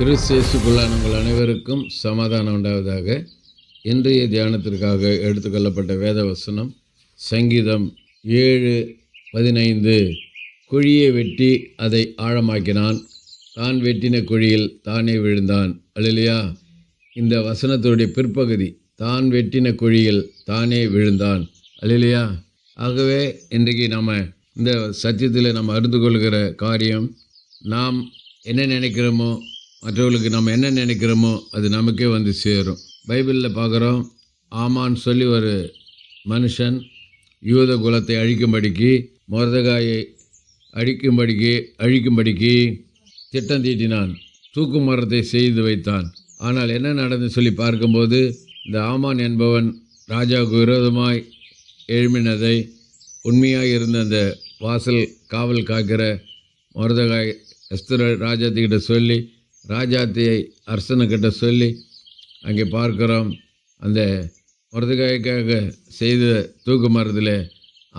கிறிஸ்தேசுக்குள்ளான உங்கள் அனைவருக்கும் சமாதானம் உண்டாவதாக இன்றைய தியானத்திற்காக எடுத்துக்கொள்ளப்பட்ட வேத வசனம் சங்கீதம் ஏழு பதினைந்து. குழியை வெட்டி அதை ஆழமாக்கினான். தான் வெட்டின குழியில் தானே விழுந்தான். அல்லையா இந்த வசனத்துடைய பிற்பகுதி தான் வெட்டின குழியில் தானே விழுந்தான். அல்லையா ஆகவே இன்றைக்கு நம்ம இந்த சத்தியத்தில் நம்ம அறிந்து கொள்கிற காரியம் நாம் என்ன நினைக்கிறோமோ மற்றவர்களுக்கு நம்ம என்ன நினைக்கிறோமோ அது நமக்கே வந்து சேரும். பைபிளில் பார்க்குறோம் ஆமான்னு சொல்லி ஒரு மனுஷன் யூத குலத்தை அழிக்கும்படிக்கு மொரதகாயை அழிக்கும்படிக்கு அழிக்கும்படிக்கு திட்டம் தீட்டினான். தூக்கு மரத்தை செய்து வைத்தான். ஆனால் என்ன நடந்து சொல்லி பார்க்கும்போது இந்த ஆமான் என்பவன் ராஜாவுக்கு விரோதமாய் எழுமினதை உண்மையாக இருந்த அந்த வாசல் காவல் காக்கிற மருதகாய் எஸ்தர் ராஜாத்திக்கிட்ட சொல்லி ராஜாத்தியை அரசனுக்கிட்ட சொல்லி அங்கே பார்க்கிறோம். அந்த மருதகாய்க்காக செய்த தூக்கு மரத்தில்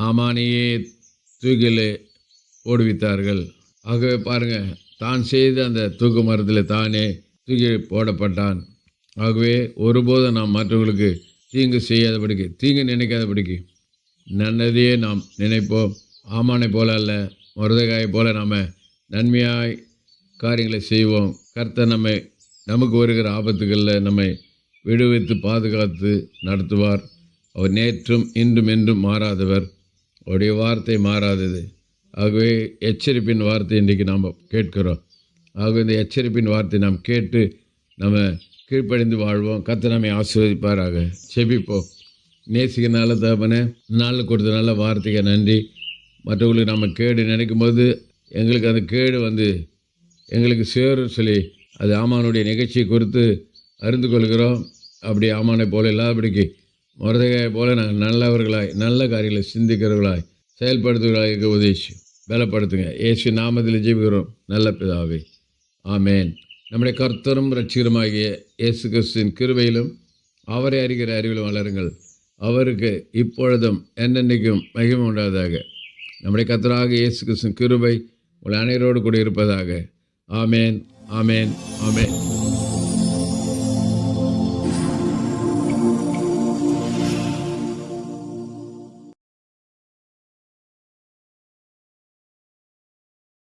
ஆமானியே தூக்கில் போடுவித்தார்கள் ஆகவே பாருங்கள் தான் செய்த அந்த தூக்கு மரத்தில் தானே தூக்கி போடப்பட்டான். ஆகவே ஒருபோதும் நாம் மற்றவர்களுக்கு தீங்கு செய்யாதபடிக்கு தீங்கு நினைக்காதபடிக்கு நல்லதையே நாம் நினைப்போம். ஆமானை போல அல்ல மருதகாயை போல நாம் நன்மையாய் காரியங்களை செய்வோம். கர்த்தர் நம்மை நமக்கு வருகிற ஆபத்துகளில் நம்மை விடுவித்து பாதுகாத்து நடத்துவார். அவர் நேற்றும் இன்றும் என்றும் மாறாதவர். அவருடைய வார்த்தை மாறாதது. ஆகவே எச்சரிப்பின் வார்த்தை இன்றைக்கு நாம் கேட்கிறோம். ஆகவே இந்த எச்சரிப்பின் வார்த்தை நாம் கேட்டு நம்ம கீழ்ப்படிந்து வாழ்வோம். கத்த நம்மை ஆசீர்வதிப்பாராக. செபிப்போம் நேசிக்க நல்ல தகப்பனே நாளில் கொடுத்த நல்ல வார்த்தைக்கு நன்றி. மற்றவங்களுக்கு நம்ம கேடு நினைக்கும் போது எங்களுக்கு அந்த கேடு வந்து எங்களுக்கு சேரும் சொல்லி அது ஆமானுடைய நிகழ்ச்சியை குறித்து அறிந்து கொள்கிறோம். அப்படி ஆமானை போல இல்லாதபடிக்கு முரதகையை போல நாங்கள் நல்லவர்களாய் நல்ல காரியங்களை சிந்திக்கிறவர்களாய் செயல்படுத்துகிறாய் இருக்க உதவிச்சு பலப்படுத்துங்க. இயேசு நாமத்தில் ஜீவிக்கிறோம் நல்ல பிதாவே. ஆமேன். நம்முடைய கர்த்தரும் ரட்சிகருமாகிய இயேசு கிறிஸ்துவின் கிருபையிலும் அவரை அறிகிற அறிவிலும் வளருங்கள். அவருக்கு இப்பொழுதும் என்னென்னைக்கும் மகிமை உண்டாதாக நம்முடைய கர்த்தராக இயேசு கிறிஸ்துவின் கிருபை உங்கள் அனைவரோடு கூட இருப்பதாக. ஆமேன் ஆமேன் ஆமேன்